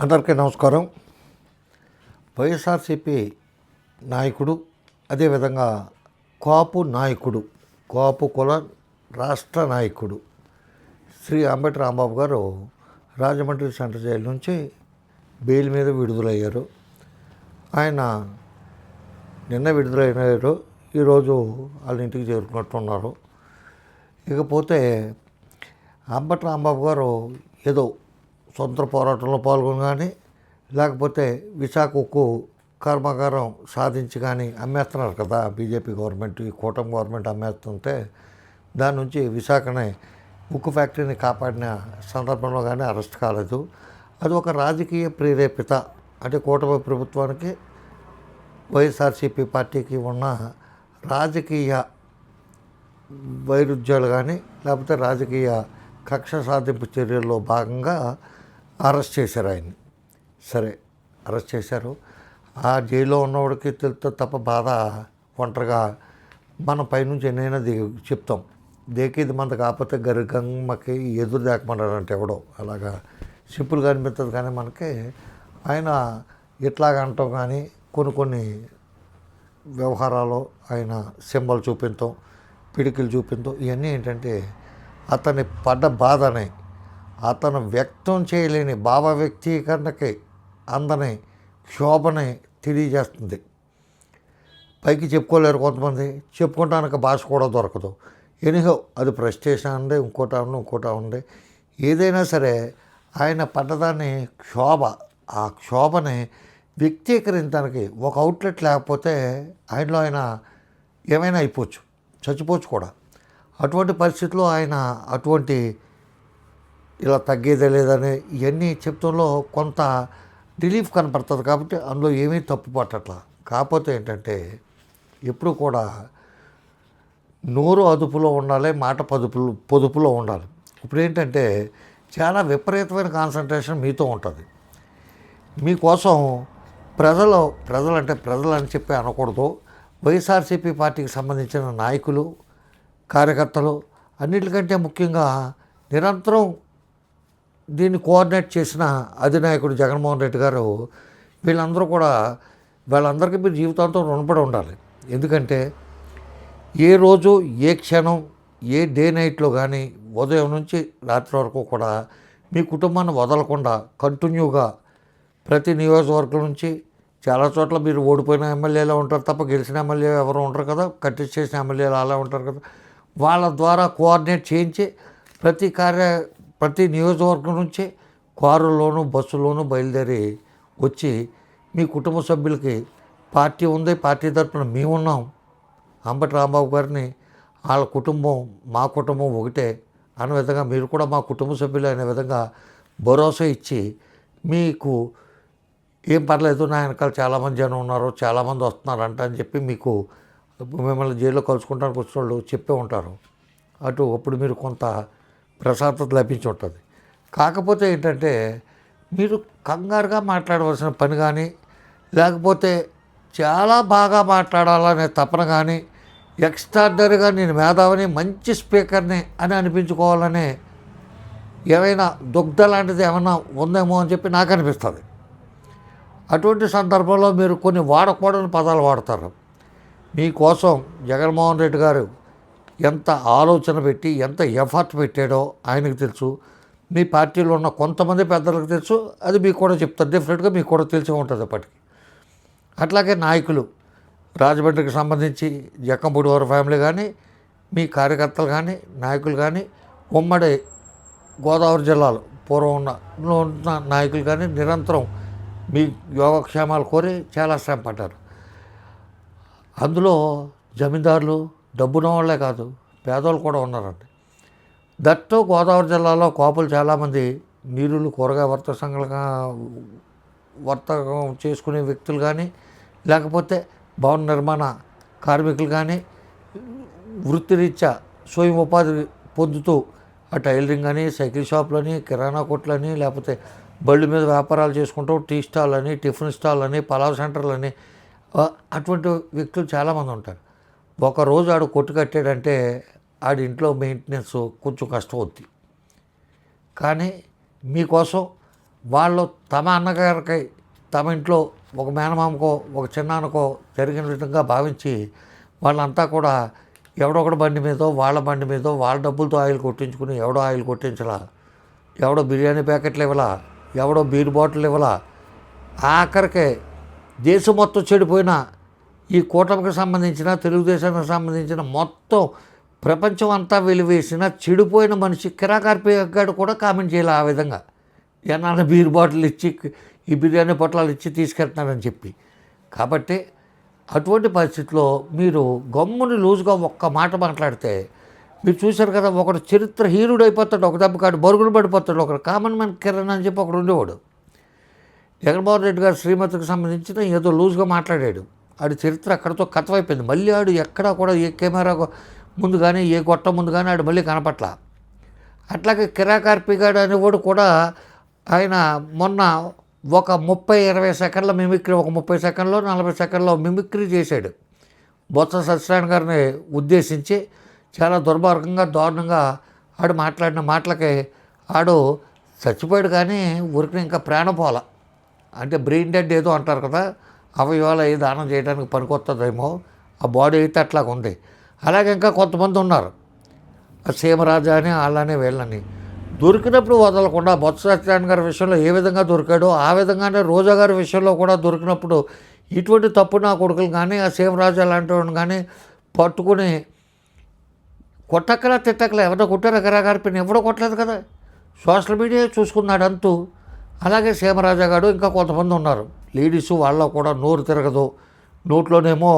అందరికీ నమస్కారం. వైఎస్ఆర్సీపీ నాయకుడు అదేవిధంగా కాపు నాయకుడు కాపు కుల రాష్ట్ర నాయకుడు శ్రీ అంబటి రాంబాబు గారు రాజమండ్రి సెంటర్ జైలు నుంచి బెయిల్ మీద విడుదలయ్యారు. ఆయన నిన్న విడుదలైనారు ఈరోజు వాళ్ళ ఇంటికి చేరుకున్నట్టున్నారు. ఇకపోతే అంబటి రాంబాబు గారు ఏదో స్వతంత్ర పోరాటంలో పాల్గొని కానీ లేకపోతే విశాఖ ఉక్కు కర్మాగారం సాధించి కానీ అమ్మేస్తున్నారు కదా బీజేపీ గవర్నమెంట్ ఈ కూటమి గవర్నమెంట్ అమ్మేస్తుంటే దాని నుంచి విశాఖని ఉక్కు ఫ్యాక్టరీని కాపాడిన సందర్భంలో కానీ అరెస్ట్ కాలేదు. అది ఒక రాజకీయ ప్రేరేపిత అంటే కూటమి ప్రభుత్వానికి వైఎస్ఆర్సీపీ పార్టీకి ఉన్న రాజకీయ వైరుధ్యాలు కానీ లేకపోతే రాజకీయ కక్ష సాధింపు చర్యల్లో భాగంగా అరెస్ట్ చేశారు ఆయన్ని. సరే అరెస్ట్ చేశారు. ఆ జైల్లో ఉన్నవాడికి తెలుస్తే తప్ప బాధ ఒంటరిగా మన పైనుంచి ఎన్నైనా ది చెప్తాం. దేకేది మంద కాకపోతే గరిగమ్మకి ఎదురు దేకమన్నాడంటే ఎవడో. అలాగా సింపుల్గా అనిపిస్తుంది కానీ మనకి ఆయన ఇట్లాగ అంటాం కానీ కొన్ని కొన్ని వ్యవహారాలు ఆయన సింబల్ చూపించడం పిడికిలు చూపించడం ఇవన్నీ ఏంటంటే అతని పడ్డ బాధనే అతను వ్యక్తం చేయలేని భావ వ్యక్తీకరణకి అందని క్షోభని తెలియజేస్తుంది. పైకి చెప్పుకోలేరు కొంతమంది. చెప్పుకోవడానికి భాష కూడా దొరకదు. ఎనిహో అది ప్రెస్టేషన్ ఉంది ఇంకోట ఉంది ఇంకోట ఉంది ఏదైనా సరే ఆయన పడ్డదాన్ని క్షోభ ఆ క్షోభని వ్యక్తీకరించడానికి ఒక అవుట్లెట్ లేకపోతే ఆయనలో ఆయన ఏమైనా అయిపోవచ్చు చచ్చిపోవచ్చు కూడా. అటువంటి పరిస్థితుల్లో ఆయన అటువంటి ఇలా తగ్గేదే లేదని ఇవన్నీ చెప్తంలో కొంత రిలీఫ్ కనపడుతుంది కాబట్టి అందులో ఏమీ తప్పు పట్టట్లా. కాకపోతే ఏంటంటే ఎప్పుడు కూడా నోరు అదుపులో ఉండాలి మాట పదుపులు పొదుపులో ఉండాలి. ఇప్పుడు ఏంటంటే చాలా విపరీతమైన కాన్సన్ట్రేషన్ మీతో ఉంటుంది. మీకోసం ప్రజలు ప్రజలు అంటే ప్రజలు అని చెప్పి అనకూడదు. వైఎస్ఆర్సీపీ పార్టీకి సంబంధించిన నాయకులు కార్యకర్తలు అన్నిటికంటే ముఖ్యంగా నిరంతరం దీన్ని కోఆర్డినేట్ చేసిన అధినాయకుడు జగన్మోహన్ రెడ్డి గారు వీళ్ళందరూ కూడా వాళ్ళందరికీ మీరు జీవితాంతం రుణపడి ఉండాలి. ఎందుకంటే ఏ రోజు ఏ క్షణం ఏ డే నైట్లో కానీ ఉదయం నుంచి రాత్రి వరకు కూడా మీ కుటుంబాన్ని వదలకుండా కంటిన్యూగా ప్రతి నియోజకవర్గం నుంచి చాలా చోట్ల మీరు ఓడిపోయిన ఎమ్మెల్యేలా ఉంటారు తప్ప గెలిచిన ఎమ్మెల్యే ఎవరు ఉంటారు కదా కట్టెస్ చేసిన ఎమ్మెల్యేలు అలా ఉంటారు కదా. వాళ్ళ ద్వారా కోఆర్డినేట్ చేయించి ప్రతి కార్య ప్రతి నియోజకవర్గం నుంచి కారులోను బస్సులోనూ బయలుదేరి వచ్చి మీ కుటుంబ సభ్యులకి పార్టీ ఉంది పార్టీ తరఫున మేము ఉన్నాం అంబటి రాంబాబు గారిని వాళ్ళ కుటుంబం మా కుటుంబం ఒకటే అనే విధంగా మీరు కూడా మా కుటుంబ సభ్యులు అనే విధంగా భరోసా ఇచ్చి మీకు ఏం పర్లేదు నా వెనకాల చాలామంది జనం ఉన్నారు చాలామంది వస్తున్నారంట అని చెప్పి మీకు మిమ్మల్ని జైల్లో కలుసుకుంటానికి వచ్చిన వాళ్ళు చెప్పే ఉంటారు. అటు అప్పుడు మీరు కొంత ప్రశాంతత లభించి ఉంటుంది. కాకపోతే ఏంటంటే మీరు కంగారుగా మాట్లాడవలసిన పని కానీ లేకపోతే చాలా బాగా మాట్లాడాలనే తపన కానీ ఎక్స్ట్రాడనరీగా నేను మేధావిని మంచి స్పీకర్ని అని అనిపించుకోవాలనే ఏమైనా దుగ్ధ లాంటిది ఏమైనా ఉందేమో అని చెప్పి నాకు అనిపిస్తుంది. అటువంటి సందర్భంలో మీరు కొన్ని వాడకూడని పదాలు వాడతారు. మీకోసం జగన్మోహన్ రెడ్డి గారు ఎంత ఆలోచన పెట్టి ఎంత ఎఫర్ట్ పెట్టాడో ఆయనకు తెలుసు. మీ పార్టీలో ఉన్న కొంతమంది పెద్దలకు తెలుసు. అది మీకు కూడా చెప్తారు డెఫినెట్గా మీకు కూడా తెలిసి ఉంటుంది అప్పటికి. అట్లాగే నాయకులు రాజమండ్రికి సంబంధించి జక్కంపూడి వారి ఫ్యామిలీ కానీ మీ కార్యకర్తలు కానీ నాయకులు కానీ ఉమ్మడి గోదావరి జిల్లాలో పూర్వం ఉన్న ఉన్న నాయకులు కానీ నిరంతరం మీ యోగక్షేమాలు కోరి చాలా శ్రమ పడ్డారు అందులో జమీందారులు డబ్బున్న వాళ్ళే కాదు పేదోళ్ళు కూడా ఉన్నారండి. దట్టు గోదావరి జిల్లాలో కోపలు చాలామంది నీరులు కూరగాయ వర్త సంఘాలుగా వర్తకం చేసుకునే వ్యక్తులు కానీ లేకపోతే భవన నిర్మాణ కార్మికులు కానీ వృత్తిరీత్యా స్వయం ఉపాధి పొందుతూ ఆ టైలరింగ్ అని సైకిల్ షాపులని కిరాణా కొట్లని లేకపోతే బళ్ళు మీద వ్యాపారాలు చేసుకుంటూ టీ స్టాల్ అని టిఫిన్ స్టాల్ అని పలావ్ సెంటర్లని అని అటువంటి వ్యక్తులు చాలామంది ఉంటారు. ఒక రోజు ఆడు కొట్టు కట్టాడంటే ఆడి ఇంట్లో మెయింటెనెన్స్ కొంచెం కష్టం అవుద్ది కానీ మీకోసం వాళ్ళు తమ అన్నగారికి తమ ఇంట్లో ఒక మేనమామకో ఒక చిన్నాన్నకో జరిగిన విధంగా భావించి వాళ్ళంతా కూడా ఎవడొకడు బండి మీదో వాళ్ళ బండి మీదో వాళ్ళ డబ్బులతో ఆయిల్ కొట్టించుకుని ఎవడో ఆయిల్ కొట్టించలా ఎవడో బిర్యానీ ప్యాకెట్లు ఇవ్వలా ఎవడో బీర్ బాటిల్ ఇవ్వలా ఆఖరికే దేశం మొత్తం చెడిపోయిన ఈ కూటమికి సంబంధించిన తెలుగుదేశానికి సంబంధించిన మొత్తం ప్రపంచం అంతా వెలివేసిన చెడిపోయిన మనిషి కిరాకార్పిగాడు కూడా కామెంట్ చేయాలి ఆ విధంగా. ఎన్నాన్న బీర్ బాటిల్ ఇచ్చి ఈ బిర్యానీ పొట్లాలు ఇచ్చి తీసుకెళ్తున్నారని చెప్పి. కాబట్టి అటువంటి పరిస్థితిలో మీరు గమ్ముని లూజుగా ఒక్క మాట మాట్లాడితే మీరు చూశారు కదా ఒకడు చరిత్ర హీరుడు అయిపోతాడు ఒక దెబ్బకాడు బరుగులు పడిపోతాడు ఒకడు కామన్ మ్యాన్ కిరణ్ అని చెప్పి ఒకడు ఉండేవాడు. జగన్మోహన్ రెడ్డి గారు శ్రీమతికి సంబంధించిన ఏదో లూజ్గా మాట్లాడాడు. ఆడి చరిత్ర అక్కడతో కథమైపోయింది. మళ్ళీ ఆడు ఎక్కడా కూడా ఏ కెమెరా ముందు కానీ ఏ గొట్ట ముందు కానీ ఆడు మళ్ళీ కనపట్ల. అట్లాగే కిరాకార్పిగాడు అనేవాడు కూడా ఆయన మొన్న ఒక ముప్పై ఇరవై సెకండ్ల మిమిక్రీ ఒక ముప్పై సెకండ్లో నలభై సెకండ్లో మిమిక్రీ చేశాడు. బొత్స సత్యనారాయణ గారిని ఉద్దేశించి చాలా దుర్మార్గంగా దారుణంగా ఆడు మాట్లాడిన మాటలకి ఆడు చచ్చిపోయాడు కానీ ఊరికి ఇంకా ప్రాణం పోల. అంటే బ్రెయిన్ డెడ్ ఏదో అంటారు కదా అవయవాలు అవి దానం చేయడానికి పనికొస్తుందేమో ఆ బాడీ అయితే అట్లాగ ఉంది. అలాగే ఇంకా కొంతమంది ఉన్నారు. ఆ సీమరాజా అని అలానే వీళ్ళని. దొరికినప్పుడు వదలకుండా బొత్స సత్యనారాయణ గారి విషయంలో ఏ విధంగా దొరికాడో ఆ విధంగానే రోజా గారి విషయంలో కూడా దొరికినప్పుడు ఇటువంటి తప్పు నా కొడుకులు కానీ ఆ సీమరాజా లాంటి వాడిని కానీ పట్టుకుని కొట్టక్కల తిట్టక్కల ఎవరో కొట్టారు పిన్ ఎవడో కొట్టలేదు కదా. సోషల్ మీడియా చూసుకున్నాడంతూ అలాగే సీమరాజా గారు ఇంకా కొంతమంది ఉన్నారు. లేడీస్ వాళ్ళ కూడా నోరు తిరగదు. నోట్లోనేమో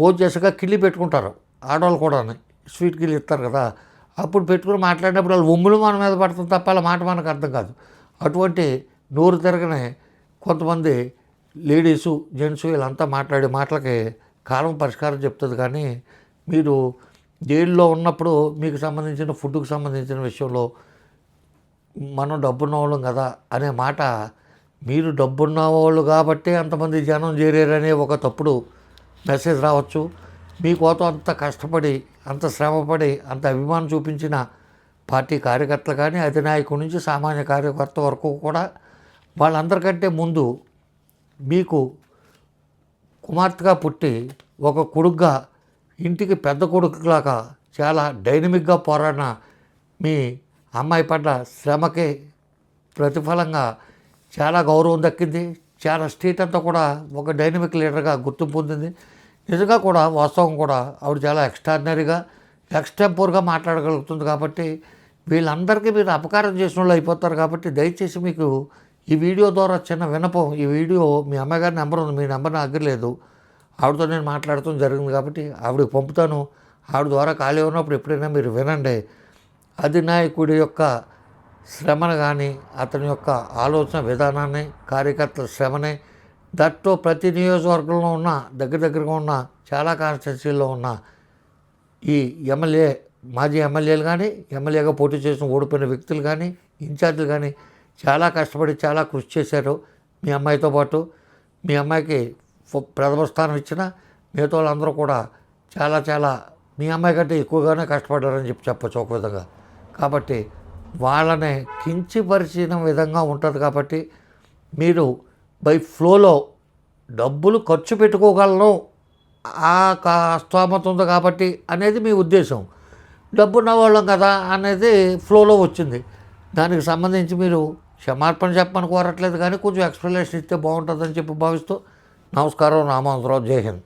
భోజనం చేసాక కిళ్ళి పెట్టుకుంటారు. ఆడవాళ్ళు కూడా స్వీట్ కిల్లి ఇస్తారు కదా. అప్పుడు పెట్టుకుని మాట్లాడినప్పుడు వాళ్ళు ఉమ్ములు మన మీద పడుతుంది తప్ప వాళ్ళ మాట మనకు అర్థం కాదు. అటువంటి నోరు తిరగని కొంతమంది లేడీసు జెంట్స్ వీళ్ళంతా మాట్లాడే మాటలకి కాలం పరిష్కారం చెప్తుంది. కానీ మీరు జైల్లో ఉన్నప్పుడు మీకు సంబంధించిన ఫుడ్కు సంబంధించిన విషయంలో మనం డబ్బున్న వాళ్ళం కదా అనే మాట మీరు డబ్బున్న వాళ్ళు కాబట్టి అంతమంది జనం చేరారనే ఒక తప్పుడు మెసేజ్ రావచ్చు. మీకోసం అంత కష్టపడి అంత శ్రమపడి అంత అభిమానం చూపించిన పార్టీ కార్యకర్తలు కానీ అధినాయకుడి నుంచి సామాన్య కార్యకర్త వరకు కూడా వాళ్ళందరికంటే ముందు మీకు కుమార్తెగా పుట్టి ఒక కొడుగ్గా ఇంటికి పెద్ద కొడుకులాగా చాలా డైనమిక్గా పోరాడిన మీ అమ్మాయి పడ్డ శ్రమకి ప్రతిఫలంగా చాలా గౌరవం దక్కింది. చాలా స్టేట్ అంతా కూడా ఒక డైనమిక్ లీడర్గా గుర్తింపు పొందింది. నిజంగా కూడా వాస్తవం కూడా ఆవిడ చాలా ఎక్స్ట్రాడినరీగా ఎక్స్టెంపోర్గా మాట్లాడగలుగుతుంది కాబట్టి వీళ్ళందరికీ మీరు అపకారం చేసిన వాళ్ళు అయిపోతారు కాబట్టి దయచేసి మీకు ఈ వీడియో ద్వారా చిన్న వినపం ఈ వీడియో మీ అమ్మగారి నెంబర్ ఉంది మీ నెంబర్ నాకు అగ్గలేదు ఆవిడతో నేను మాట్లాడటం జరిగింది కాబట్టి ఆవిడకి పంపుతాను. ఆవిడ ద్వారా ఖాళీ ఉన్నప్పుడు ఎప్పుడైనా మీరు వినండి. అధినాయకుడి యొక్క శ్రమను కానీ అతని యొక్క ఆలోచన విధానాన్ని కార్యకర్తల శ్రమని దట్తో ప్రతి నియోజకవర్గంలో ఉన్న దగ్గర దగ్గరగా ఉన్న చాలా కాన్స్టిట్యున్సీల్లో ఉన్న ఈ ఎమ్మెల్యే మాజీ ఎమ్మెల్యేలు కానీ ఎమ్మెల్యేగా పోటీ చేసిన ఓడిపోయిన వ్యక్తులు కానీ ఇన్ఛార్జీలు కానీ చాలా కష్టపడి చాలా కృషి చేశారు. మీ అమ్మాయితో పాటు మీ అమ్మాయికి ప్రథమ స్థానం ఇచ్చిన మిగతా వాళ్ళందరూ కూడా చాలా చాలా మీ అమ్మాయి కంటే ఎక్కువగానే కష్టపడ్డారని చెప్పి చెప్పచ్చు ఒక విధంగా. కాబట్టి వాళ్ళని కించిపరిచిన విధంగా ఉంటుంది కాబట్టి మీరు బై ఫ్లోలో డబ్బులు ఖర్చు పెట్టుకోగలను. ఆ కా స్తోమత ఉంది కాబట్టి అనేది మీ ఉద్దేశం. డబ్బు ఉన్నవాళ్ళం కదా అనేది ఫ్లోలో వచ్చింది. దానికి సంబంధించి మీరు క్షమార్పణ చెప్పమని కోరట్లేదు కానీ కొంచెం ఎక్స్ప్లెనేషన్ ఇస్తే బాగుంటుందని చెప్పి భావిస్తూ నమస్కారం రామాంతరావు జై హింద్.